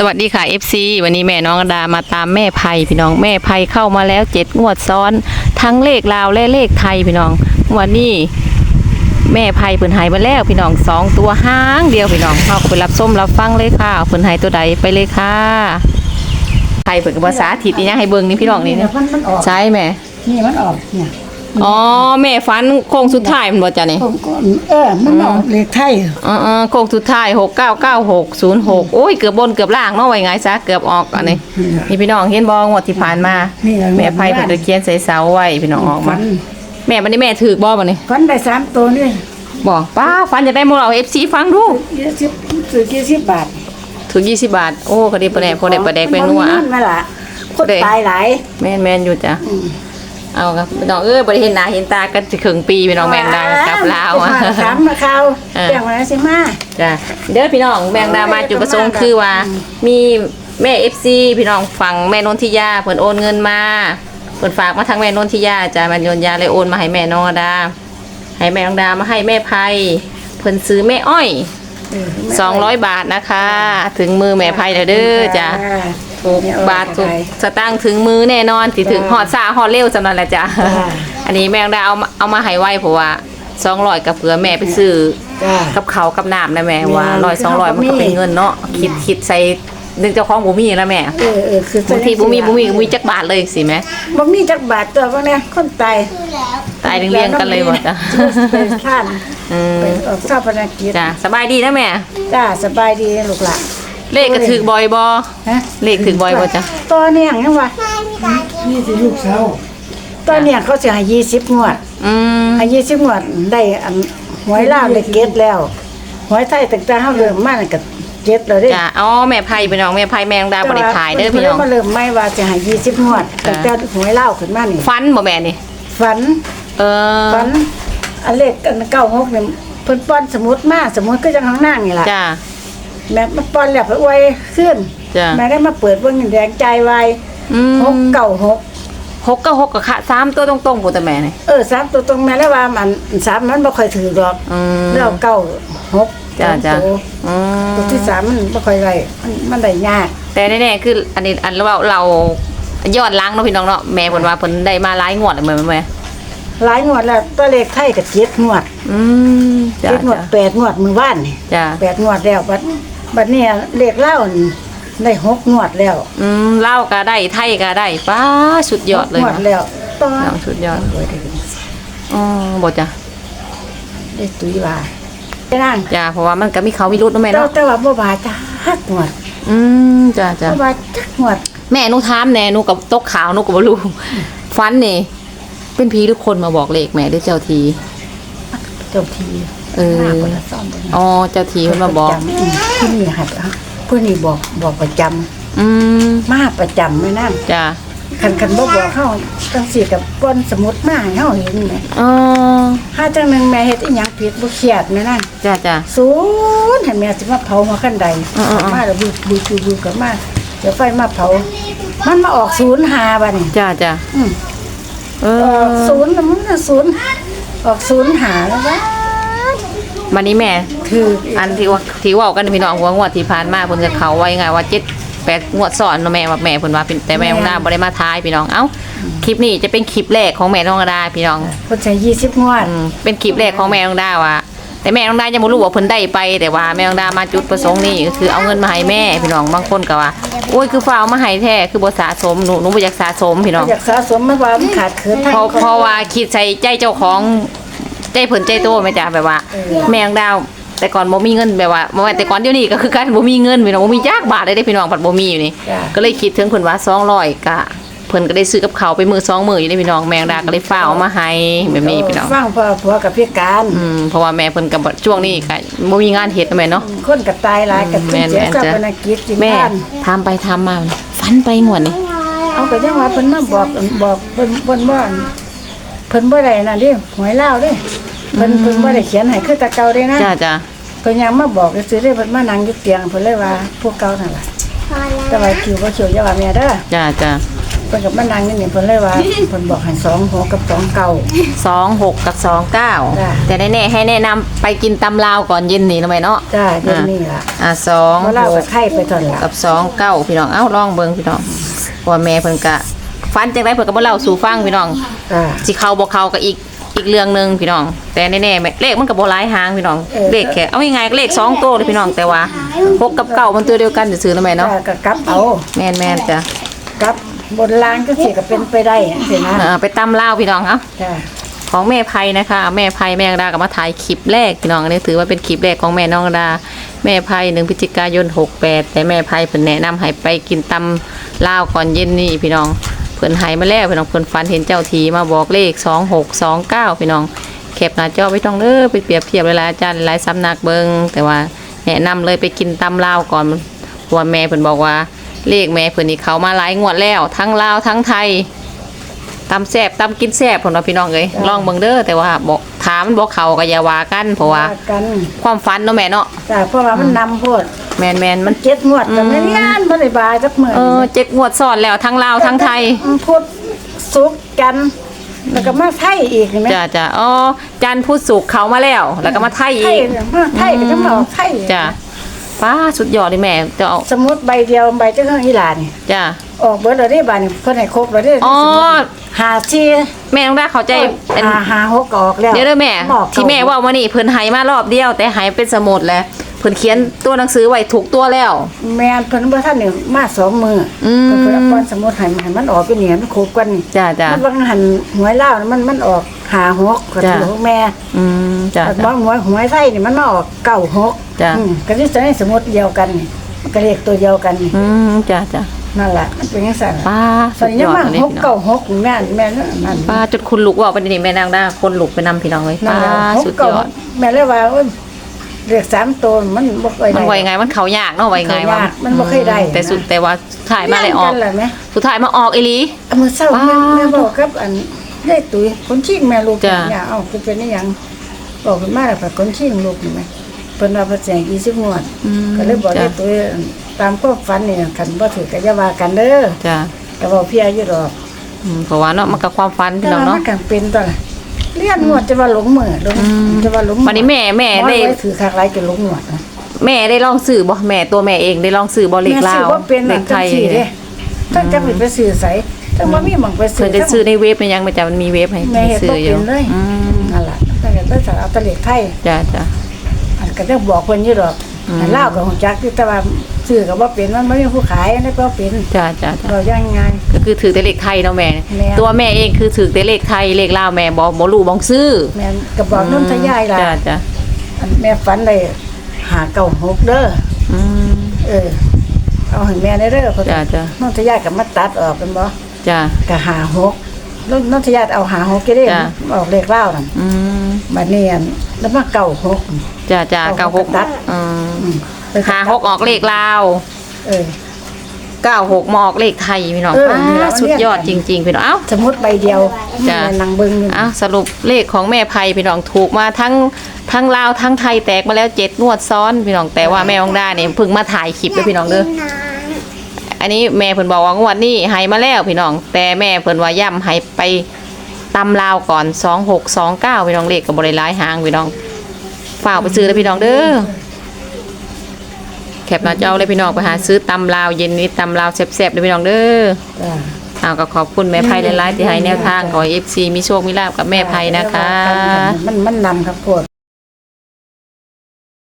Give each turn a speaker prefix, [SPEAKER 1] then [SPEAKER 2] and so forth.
[SPEAKER 1] สวัสดีค่ะ FC วันนี้แม่น้องอดามาตามแม่ไพพี่น้องแม่ไพเข้ามาแล้วเจ็ดงวดซ้อน ทั้งเลขลาวและเลขไทยพี่น้องวันนี้แม่ไพเพิ่นใหายมาแล้วพี่น้องสองตัวห้างเดียวพี่น้องเอาไปรับส้มรับฟังเลยค่ะเพิ่นใหายตัวใดไปเลยค่ะไทยเพิ่นกับภาษาถิดนี่ยังให้เบิ่งนี่พี่น้องนี่
[SPEAKER 2] เนี่ยมันมันออก
[SPEAKER 1] ใช่แม่
[SPEAKER 2] นี่มันออกเนี่ย
[SPEAKER 1] อ๋อแม่ฟันโค้งสุดท้ายมันบ่จ้ะนี่
[SPEAKER 2] ผมก็เออมันออกเลขไทย
[SPEAKER 1] อ๋อๆโค้งสุดท้าย699606โอ้ยเกือบบนเกือบล่างเนาะไว้ไงซะเกือบออกอันนี้นี่พี่น้องเห็นบองวดที่ผ่านมา
[SPEAKER 2] นี่แหละ
[SPEAKER 1] แม่ไพ่เพิ่นก็เขียนใส่เสาไว้พี่น้องออก
[SPEAKER 2] ฟั
[SPEAKER 1] มานแม่บัดนี้แม่ถือบ่บัดนี้
[SPEAKER 2] ฟันได้สามตัวนี่
[SPEAKER 1] บอกป้าฟันจะได้หมู่เรา FC ฟังดู
[SPEAKER 2] ยี่สิบซื้อกี่สิบบาท
[SPEAKER 1] ถือ20บาทโอ้ก็ได้ประแดกพอได้ประแดกเป็นนัว
[SPEAKER 2] มั
[SPEAKER 1] อะ
[SPEAKER 2] นไม่ละคนตายหลาย
[SPEAKER 1] แม่นแม่นอยู่จ้ะ เอาครับพี่น้องเอ้ยบ่ได้เห็นหน้าเห็นตากันสิครึ่งปีพี่น้องแมงดากลับลาวอะ
[SPEAKER 2] ถามมาเขา
[SPEAKER 1] เออ
[SPEAKER 2] เรื่องอะไรสิมา
[SPEAKER 1] จ้ะเด้อพี่น้องแมงดามาจุดประสงค์คือว่า มีแม่ FC พี่น้องฝั่งแม่นนทิยาเพิ่นโอนเงินมาเพิ่นฝากมาทางแม่นนทิยาจ้ะแม่นนทิยาเลยโอนมาให้แม่น้องดาให้แม่น้องดามาให้แม่ไพเพิ่นซื้อแม่อ้อย
[SPEAKER 2] เออ
[SPEAKER 1] 200 บาทนะคะ ถึงมือแม่ไพแล้วเด้อจ้ะ ถูกบาทถูกสตางค์ถึงมือแน่นอนสิถึงหอดซาหอดเร็วจำนั้นแหละจ้ะอันนี้แม่น้องดาเอามาเอามาให้ไว้เพราะว่า200กับเผื่อแม่ไปซื้อ
[SPEAKER 2] จ้า
[SPEAKER 1] กับเขาวกับน้ำนะแม่
[SPEAKER 2] แม่
[SPEAKER 1] ว่าร้อยสองร้อยมันก็เป็นเงินเนาะคิดคิดใส่นึงเจ้าของบ่มีแล้วแม่
[SPEAKER 2] เออเออคือบา
[SPEAKER 1] งทีบ่มีบ่มีบ่มีจักบาทเลยสิแม่
[SPEAKER 2] บ่มีจักบาทตัวพวกเนี้ยคนตาย
[SPEAKER 1] ตายเรียงๆกันเลยบ่จ้ะ
[SPEAKER 2] ไปท่าน
[SPEAKER 1] อืม
[SPEAKER 2] ไปออกทราบพนักกิจ
[SPEAKER 1] จ้ะสบายดีนะแม่
[SPEAKER 2] จ้าสบายดีลูกหลาน
[SPEAKER 1] เลขก็ถึกบ่อยบ่
[SPEAKER 2] ฮะ
[SPEAKER 1] เลขถึกบ่อยบ่จ้ะ
[SPEAKER 2] ตัวเนี่ยยังวะ
[SPEAKER 3] นี่สิลูกสาว
[SPEAKER 2] ตัวเนี่ยเขาจะให้ยี่สิบงวด
[SPEAKER 1] อืม
[SPEAKER 2] ให้ยี่สิบงวดได้อันหวยลาวได้เก็ตแล้วหวยไทยตั้งแต่เฮาเริ่มมานั่นก็เก็ตแล้วเด้
[SPEAKER 1] จ้ะอ๋อแม่ไผพี่น้องแม่ไผแมงดาบ่ได้ขายเด้อพี่น้อง
[SPEAKER 2] มาเริ่มไม่ว่าจะให้ยี่สิบงวดตั้งแต่หวยลาวขึ้นมานี่
[SPEAKER 1] ฟันบ่แม่นี่
[SPEAKER 2] ฝัน
[SPEAKER 1] เออ
[SPEAKER 2] ฝันอันเลขอันเก้าหกเนี่ยเพิ่นป้อนสมุดมาสมุดก็จังข้างหน้านี่ล่ะ
[SPEAKER 1] จ้ะ
[SPEAKER 2] แม่มาป้อนแล้วไปอวยขึ้น
[SPEAKER 1] จ้ะ
[SPEAKER 2] แม่ได้มาเปิดเบิ่งแดงใจไว้
[SPEAKER 1] อืม
[SPEAKER 2] หกเก้าหก
[SPEAKER 1] หกกับหกกับค่ะสามตัวตรงๆพุ่นแต่แม่นี่
[SPEAKER 2] เออสามตัวตรงแม่แล้วว่ามันสามมันบ่ค่อยถือดอก
[SPEAKER 1] อืม
[SPEAKER 2] แล้วเก้าหก
[SPEAKER 1] จ้ะจ้ะ
[SPEAKER 2] ตัว
[SPEAKER 1] อืม
[SPEAKER 2] ตัวที่สามมันบ่ค่อยได้มันมันได้ยาก
[SPEAKER 1] แต่แน่ๆคืออันนี้อันเราเรายอดล้างเนาะพี่น้องเนาะแม่เพิ่นว่าเพิ่นได้มาหลายงวดแล้วแม่แม่
[SPEAKER 2] หลายงวดแล้วตัวเลขไทยก็เจ็ดงวด
[SPEAKER 1] อืมจ้ะ
[SPEAKER 2] เจ็ดงวด
[SPEAKER 1] จ้ะ
[SPEAKER 2] แปดงวดมื้อวานนี่
[SPEAKER 1] จ้ะ
[SPEAKER 2] แปดงวดแล้วบัด บัดนี้เลขเล่านี่ได้หกงวดแล้ว
[SPEAKER 1] อืมเล่าวก็ได้ไทยก็ได้ป้าสุดยอดเลย
[SPEAKER 2] หกงวด
[SPEAKER 1] เนาะ
[SPEAKER 2] แล้วตอน
[SPEAKER 1] น้องสุดยอดอ๋อบ่จ้ะ
[SPEAKER 2] ได้ตุ้ยว่าไปนั่ง
[SPEAKER 1] จ้ะเพราะว่ามันก็มีเขามีรุดเนาะแม่
[SPEAKER 2] แต่
[SPEAKER 1] เนาะ
[SPEAKER 2] แต่ว่าบ่บาจ้าฮักงวด
[SPEAKER 1] อืมจ้ะจ้ะ
[SPEAKER 2] บ่บาจักงวด
[SPEAKER 1] แม่หนูถามแน่หนูกับตกขาวหนูก็บ่รู้ฟันนี่เป็นผีหรือคนมาบอกเลขแม่หรือเจ้าที
[SPEAKER 2] เจ้าที
[SPEAKER 1] เออ
[SPEAKER 2] หน้าคนละซ่อมบ่
[SPEAKER 1] อ๋อเจ้าทีเพิ่นมาบอก
[SPEAKER 2] ประจำมผู้นี้หัดเอาผู้นี้บอกบอกประจำ
[SPEAKER 1] อืม
[SPEAKER 2] มาประจำไม่นั่ง
[SPEAKER 1] จ้ะ
[SPEAKER 2] คันคันบ่บอกเฮาจังสิกับป้นสมุดมาให้เฮาเห็นแหม
[SPEAKER 1] อ๋อ
[SPEAKER 2] หาจังหนึงแม่เฮ็ดอีหยังผิดบ่เครียดแม่นั่ง
[SPEAKER 1] จ้ะจ้ะ
[SPEAKER 2] ศูนย์ให้แม่สิมาเผามาขั้นใด
[SPEAKER 1] อืมๆๆ
[SPEAKER 2] มาแล้วบูบูบูบูกับมาเดี๋ยวไฟมาเผา มันมาออกศูนย์หาบัดนี้
[SPEAKER 1] จ้ะจ้ะ
[SPEAKER 2] อืม
[SPEAKER 1] เอ
[SPEAKER 2] ออก
[SPEAKER 1] อ
[SPEAKER 2] ศูนย์แล้วมันน่ะศูนย์ออกศูนย์หาแล้ววะ
[SPEAKER 1] วันนี้แม่
[SPEAKER 2] คือ
[SPEAKER 1] อันที่ว่าที่เว่ากันพี่น้องหัวงวดที่ผ่านมาเพิ่นก็เขาไว้ไงว่าเจ็ดแปดงวดซ้อนเนาะแม่ว่าแม่เพิ่นว่าเป็นแต่แม่ของดาบ่ได้มาทายพี่น้องเอ้าคลิปนี้จะเป็นคลิปแรกของแม่น้องดาพี่น้อง
[SPEAKER 2] เพิ่นใช้20งวด
[SPEAKER 1] อืมเป็นคลิปแรกของแม่น้องดาว่าแต่แม่น้องดายังบ่รู้ว่าเพิ่นได้ไปแต่ว่าแม่น้องดามาจุดประสงค์นี่ก็คือเอาเงินมาให้แม่พี่น้องบางคนก็ว่าโอ้ยคือฟ้าเอามาให้แท้คือบ่สะสมหนูหนูบ่อยากสะสมพี่น้อง
[SPEAKER 2] อยากสะสมมันว่ามันขาดเขิน
[SPEAKER 1] เพราะเพราะว่าคิดใส่ใจเจ้าของ ใจเพิ่นใจโตแม่จ้ะแบบว่า แม่ของดาว แต่ก่อนบ่มีเงินแบบว่าบ่ว่าแต่ก่อนเดี๋ยวนี้ก็คือการบ่มีเงินพี่น้องบ่มีจักบาทเลยเด้พี่น้องบัดบ่มีอยู่นี่
[SPEAKER 2] จ้ะ
[SPEAKER 1] ก็เลยคิดถึงเพิ่นว่า200ก็เพิ่นก็ได้ซื้อกับเขาวไปมื้อ2มื้ออยู่เด้พี่น้องแม่ของดาก็เลยฝากเอามาให้แบบนี้พี่น้อง
[SPEAKER 2] ฟังพ่อผัวกับพี่การ
[SPEAKER 1] อืมเพราะว่าแม่เพิ่นก็บ่ช่วงนี้ก็บ่มีงานเฮ็ดนะแม่เนาะ
[SPEAKER 2] คนก็ตายหลายกับ
[SPEAKER 1] แม่น
[SPEAKER 2] เสีย
[SPEAKER 1] แม่น
[SPEAKER 2] ทรัพ
[SPEAKER 1] จ้ะ
[SPEAKER 2] ย์นกิจกิน
[SPEAKER 1] แม่
[SPEAKER 2] บ้าน
[SPEAKER 1] ถามไปถามมาฝันไปงวดนี่
[SPEAKER 2] เอาไปจังว่าเพิ่นมาบอกบอกเพิ่นเพิ่นว่าเพิ่นบ่ได้นั่นเดิหวยลาวเด้ เพิ่นเพิ่นบ่ได้เขียนให้คือแตะเก่าเด้นะ
[SPEAKER 1] จ้าจ้า
[SPEAKER 2] เพิ่นยังมาบอกซื่อๆเด้เพิ่นมานั่งอยู่เตียงเพิ่นเลยว่าพวกเก่านั่นล่ะแต่ว่าคิวบ่คิวอย่าว่าแม่เด้อ
[SPEAKER 1] จ้าจ้า
[SPEAKER 2] อเพิ่นกับมานั่งนี่นี่เพิ่นเลยว่าเพิ่นบอกให้สองหัวกับสองเก่า
[SPEAKER 1] สองหกกับสองเก้า
[SPEAKER 2] จ้ะ
[SPEAKER 1] แต่แน่ๆให้แนะนำไปกินตำลาวก่อนเย็นนี่ทำไมเนาะ
[SPEAKER 2] จ้าเดี๋ยวนี้ล่ะ
[SPEAKER 1] อ่าสอง
[SPEAKER 2] เพราะเรา
[SPEAKER 1] ห
[SPEAKER 2] ก็
[SPEAKER 1] ก
[SPEAKER 2] ไข่ไปตอนหลัง
[SPEAKER 1] กับสองเก้าพี่น้องเอ้าลองเบิ่งพี่น้องเพราะว่าแม่เพิ่นกะฟันจังไดเพิ่นก็บ่เล่าสู่ฟังพี่น้อง
[SPEAKER 2] จ้า
[SPEAKER 1] สิเข้าบ่เข้าก็อีก อีกเรื่องหนึงพี่น้อง แต่แน่ๆแม่เลขมันก็บ่หลายหางพี่น้อง
[SPEAKER 2] เออ
[SPEAKER 1] เลขแค่เอาง่ายๆก็เลขสองตัวเลยพี่น้องแต่ว่าหกกับเก้ามันตัวเดียวกันซื่อๆนะแม่เนาะ
[SPEAKER 2] จ้าก็กลับเอา
[SPEAKER 1] แม่นๆจ้ะ
[SPEAKER 2] กลับบนล่างก็สิก็เป็นไปได้สินะ
[SPEAKER 1] เออไปตำลาวพี่น้องเอ้า
[SPEAKER 2] จ้า
[SPEAKER 1] ของแม่ไพนะคะ แม่ไพแม่ดาก็มาถ่ายคลิปแรกพี่น้องอันนี้ถือว่าเป็นคลิปแรกของแม่น้องดา แม่ไพหนึ่งพฤศจิกายน68แต่แม่ไพเพิ่นแนะนำให้ไปกินตำลาวก่อนเย็นนี่พี่น้อง เพิ่นให้มาแล้วพี่น้องเพิ่นฝันเห็นเจ้าทีมาบอกเลข 2629พี่น้องแคปหน้าจอไว้ต้องเด้อไปเปรียบเทียบหลายๆอาจารย์หลายสำนักเบิงแต่ว่าแนะนำเลยไปกินตำลาวก่อนเพราะว่าแม่เพิ่นบอกว่าเลขแม่เพิ่นนี่เขามาหลายงวดแล้ว ทั้งลาวทั้งไทยตำแซบตำกินแซบผมว่าพี่น้องเอ้ยลองเบิ่งเด้อแต่ว่าบอกถามมันบอกเขาก็อย่าว่ากันเพราะว่า
[SPEAKER 2] กัน
[SPEAKER 1] ความฝันเนาะแม่เนาะ
[SPEAKER 2] จ้าเพราะว่ามันนำโพด
[SPEAKER 1] แมนแมนๆมัน
[SPEAKER 2] เจ็ดงวดก็ไม่ยานบ่ได้บายจักมื้อ
[SPEAKER 1] เออเจ็ดงวดซ้อนแล้วทั้งลาวทั้งไทย
[SPEAKER 2] พุธศุกร์จันทร์แล้วก็มาไทยอีกเห็นไหม
[SPEAKER 1] จ้ะจ้ะอ๋อจันทร์พุธศุกร์เขามาแล้ว แล้วก็มาไทย
[SPEAKER 2] ไท
[SPEAKER 1] อี
[SPEAKER 2] ย
[SPEAKER 1] ก
[SPEAKER 2] เนี่ยมาไทยก็จะมาออกไทย
[SPEAKER 1] จ้ะป้าสุดยอดเลยแม่จะเอา
[SPEAKER 2] สมมุติใบเดียวใบเจ้าเครื่องอีหลานี่
[SPEAKER 1] จ้ะ
[SPEAKER 2] ออกเบิดแล้วได้บาดนี่เพิ่นให้ครบแล้วได้
[SPEAKER 1] อ๋อ
[SPEAKER 2] หาชี
[SPEAKER 1] แม่ต้องได้เข้าใจเป็น
[SPEAKER 2] หาหาหกก็ออกแล้ว
[SPEAKER 1] เดี๋ยวเด้อแม่
[SPEAKER 2] ออก
[SPEAKER 1] ที่แม่ว่ามานี่เพิ่นให้มารอบเดียว แต่ให้เป็นสมุดแล้ว เพิ่นเขียนตัวหนังสือไว้ถูกตัวแล้ว
[SPEAKER 2] แม่นเพิ่นบ่ทันนี่มาสองมืออ
[SPEAKER 1] ม
[SPEAKER 2] เพิ่นเพิ่นเอาก้อนสมมุติให้ให้มันออกเป็นเหนียมันครบกันนี่
[SPEAKER 1] จ้ะจ้ะ
[SPEAKER 2] มันบางหันหวยลาวมันมันออกหาหกก็
[SPEAKER 1] จ้ะ
[SPEAKER 2] ถือของแม่
[SPEAKER 1] อืมจ้ะ
[SPEAKER 2] แต่
[SPEAKER 1] จ้ะ
[SPEAKER 2] บางหวยหวยไทยนี่มันมาออกเก้าหก
[SPEAKER 1] จ้ะ
[SPEAKER 2] อืมก็สิจะให้สมมุติเดียวกันนี่มันก็เลขตัวเดียวกันนี่
[SPEAKER 1] อืมจ้ะจ้ะ
[SPEAKER 2] นั่นแหละมันเป็นจังซั่น
[SPEAKER 1] ป้า
[SPEAKER 2] ตอ
[SPEAKER 1] สุ
[SPEAKER 2] น
[SPEAKER 1] ด
[SPEAKER 2] นี้
[SPEAKER 1] ย
[SPEAKER 2] ยัง
[SPEAKER 1] อด
[SPEAKER 2] มา
[SPEAKER 1] เลย
[SPEAKER 2] หก
[SPEAKER 1] พี่น้อง
[SPEAKER 2] เก้าหกแม่นแม่นนั่น
[SPEAKER 1] ป้าจุดคุณลุกว่าเป็นนี่แม่นางได้คนลุกไปนำพี่น้องเลย
[SPEAKER 2] นั่
[SPEAKER 1] ป้าน
[SPEAKER 2] แหละหก
[SPEAKER 1] สุด
[SPEAKER 2] เก้าย
[SPEAKER 1] อด
[SPEAKER 2] แม่เลยว่าโอ้ย เลขสามตัวมันบ่เคย
[SPEAKER 1] มัน
[SPEAKER 2] ได้
[SPEAKER 1] ไวไงมันเขายากเนาะไวไงวะ
[SPEAKER 2] เขายากมันบ่เคยได้
[SPEAKER 1] แต่สุดแต่ว่าถ่ายมาเลยออก
[SPEAKER 2] นเลยไหม
[SPEAKER 1] สุดท้ายมาออกอีหลี
[SPEAKER 2] เอามือเศร้า
[SPEAKER 1] ว้า
[SPEAKER 2] แม่แม่บอกกับอันยายตุ้ยคนชิงแม่ลูก
[SPEAKER 1] จ้ะ
[SPEAKER 2] เนี่ยเอ้าจะเป็นนี่ยังบอกเพิ่นมาแล้วก็คนชิงลูกนี่ไหมเพิ่นว่าเพิ่นแจง20งวด
[SPEAKER 1] อืม
[SPEAKER 2] ก็เลยบอก
[SPEAKER 1] จ้ะ
[SPEAKER 2] ยายตุ้ยตามความฝันนี่คันบ่ถือก็อย่าว่ากันเด้อ
[SPEAKER 1] จ้ะ
[SPEAKER 2] ก็บอกเพียอยู่ดอก
[SPEAKER 1] อืมเพราะว่าเนาะมันกับความฝันพี่
[SPEAKER 2] แต่
[SPEAKER 1] น้อง
[SPEAKER 2] ว่า
[SPEAKER 1] เนาะ
[SPEAKER 2] มันกันเป็นตอนละ เลียนงวดจะว่าหลงมือหลง
[SPEAKER 1] อืม
[SPEAKER 2] จะว่าหลง
[SPEAKER 1] วันนี้แม่แม่
[SPEAKER 2] หมอ
[SPEAKER 1] ได้
[SPEAKER 2] ไว้ถือคากหลายจะหลงงวดนะ
[SPEAKER 1] แม่ได้ลองสื่อบ่แม่ตัวแม่เองได้ลองสื่อบ่เล็ก
[SPEAKER 2] แม่
[SPEAKER 1] ลา
[SPEAKER 2] ซื้อ
[SPEAKER 1] ว
[SPEAKER 2] ว่าเป็น
[SPEAKER 1] เล็
[SPEAKER 2] อั
[SPEAKER 1] ก
[SPEAKER 2] น
[SPEAKER 1] ไท
[SPEAKER 2] จัง
[SPEAKER 1] ย
[SPEAKER 2] สี่เด้ถ้าจะไปซื้อใส่ถ้าบ่มีหม่องไปซื้
[SPEAKER 1] เพิ่นจะซื้อในเว็บมันยังไม่จ้ะมันมีเว็บให้
[SPEAKER 2] แม่เฮ็ด
[SPEAKER 1] ซื้
[SPEAKER 2] บ่
[SPEAKER 1] ออ
[SPEAKER 2] เป็
[SPEAKER 1] ยู่
[SPEAKER 2] นเลย
[SPEAKER 1] อืม
[SPEAKER 2] นั่นล่ะตั้งแต่ตั้งแต่เอาแตะเล็กไทย
[SPEAKER 1] จ้ะจ้ะ
[SPEAKER 2] อันก็จะบอกเพิ่นอยู่ดอก
[SPEAKER 1] อืม
[SPEAKER 2] อันลาวก็ฮู้จักอยู่แต่ว่า ซื้อก็บ่เป็นมันบ่มีผู้ขายอันนี้บ่เป็น
[SPEAKER 1] จ้ะจ้ะจ้ะ
[SPEAKER 2] เรายังไง
[SPEAKER 1] ก็คือถือแต่เลขไทยเนาะแม่
[SPEAKER 2] แม่
[SPEAKER 1] ตัวแม่เองคือถือแต่เลขไทยเลขลาวแม่บ่บ่รู้บ่ซื้อ
[SPEAKER 2] แม่นก็บอกน้ำทะยายล่ะ
[SPEAKER 1] จ้ะจ้ะ
[SPEAKER 2] อันแม่ฝันได้หาเก้าหกเด้อ
[SPEAKER 1] อืม
[SPEAKER 2] เออเอาให้แม่ได้เด้อเพราะ
[SPEAKER 1] จ้ะจ้ะ
[SPEAKER 2] น้องทะยายก็มาตัดออกเป็นบ่
[SPEAKER 1] จ้ะ
[SPEAKER 2] ก็หาหกน้องน้องทะยายเอาหาหกก็ได้
[SPEAKER 1] จ้ะ
[SPEAKER 2] ออกเลขเล่าวนั่น
[SPEAKER 1] อืม
[SPEAKER 2] บัดนี้อันแล้วมาเก้าหก
[SPEAKER 1] จ้ะจ้ะ
[SPEAKER 2] เอา
[SPEAKER 1] เก้าหก
[SPEAKER 2] ตัด
[SPEAKER 1] อืม
[SPEAKER 2] อืม
[SPEAKER 1] หาหกออกเลขลาว
[SPEAKER 2] เออ
[SPEAKER 1] เก้าหกมาออกเลขไทยพี่น้อง
[SPEAKER 2] เออ
[SPEAKER 1] ป้า
[SPEAKER 2] นี่แหละ
[SPEAKER 1] สุดยอดจริง ๆ พี่น้องเอ้า
[SPEAKER 2] สมมุติใบเดียว
[SPEAKER 1] จ้ะ
[SPEAKER 2] แม่นางเบิ่งอยู่
[SPEAKER 1] อ้าวสรุปเลขของแม่ไพพี่น้องถูกมาทั้งทั้งลาวทั้งไทยแตกมาแล้วเจ็ดงวดซ้อนพี่น้องแต่ว่าแม่องดาเนี่ยเพิ่งมาถ่ายคลิปด้วยพี่น้องเด้ออันนี้แม่เพิ่นบอกว่างวดนี้ให้มาแล้วพี่น้อง แต่แม่เพิ่นว่าย่ำให้ไปตำลาวก่อนสองหกสองเก้าพี่น้องเลขกับบริร้ายหางพี่น้องฝากไปซื้อเลยพี่น้องเด้อ แคปหน้าจอเลยพี่น้องไปหาซื้อตำลาวเย็นนี้ตำลาวแซ่บๆเลยพี่น้องเด้อ
[SPEAKER 2] จ้ะ
[SPEAKER 1] เอาก็ขอบคุณแม่ไพหลายๆที่ให้แนวทางขอเอฟซีมีโชคมีลาบกับแม่ไพนะคะ
[SPEAKER 2] มันมันนำครับโพด